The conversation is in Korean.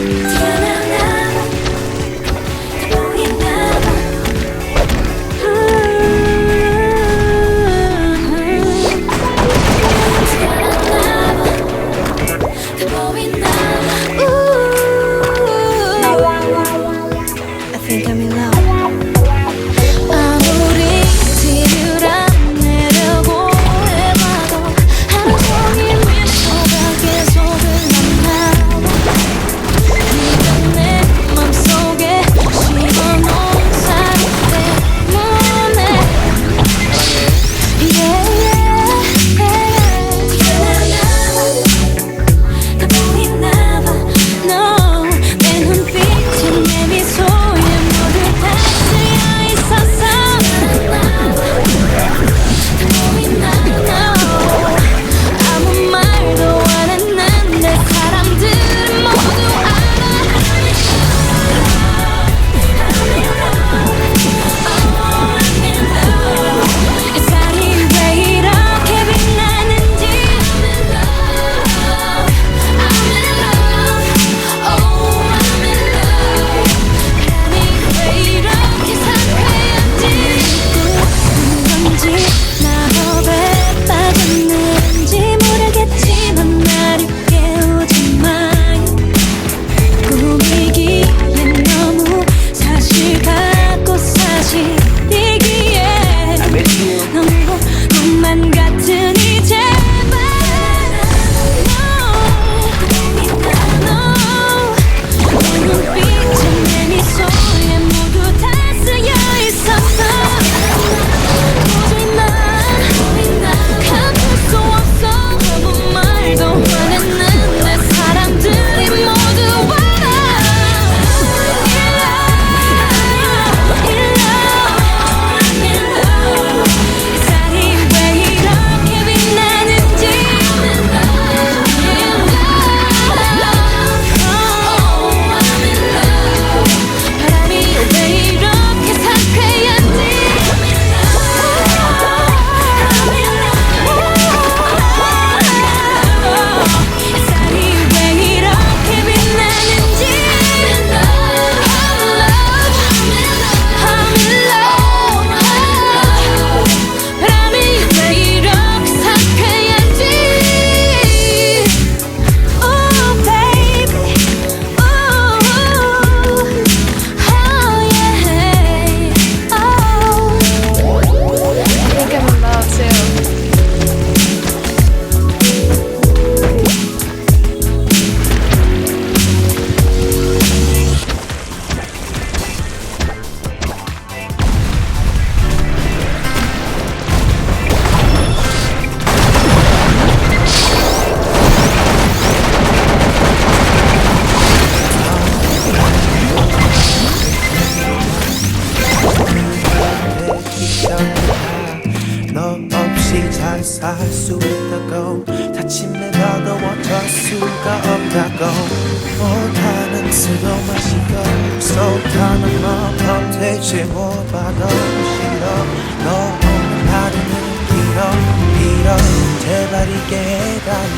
Turn 힘들고 다침내 더더워질 수가 없다고. 못하는 수도 마시고 속하는 마음 대체 못 받아 싫어. 너 오늘 하루는 길어 길어. 제발 이게 해달라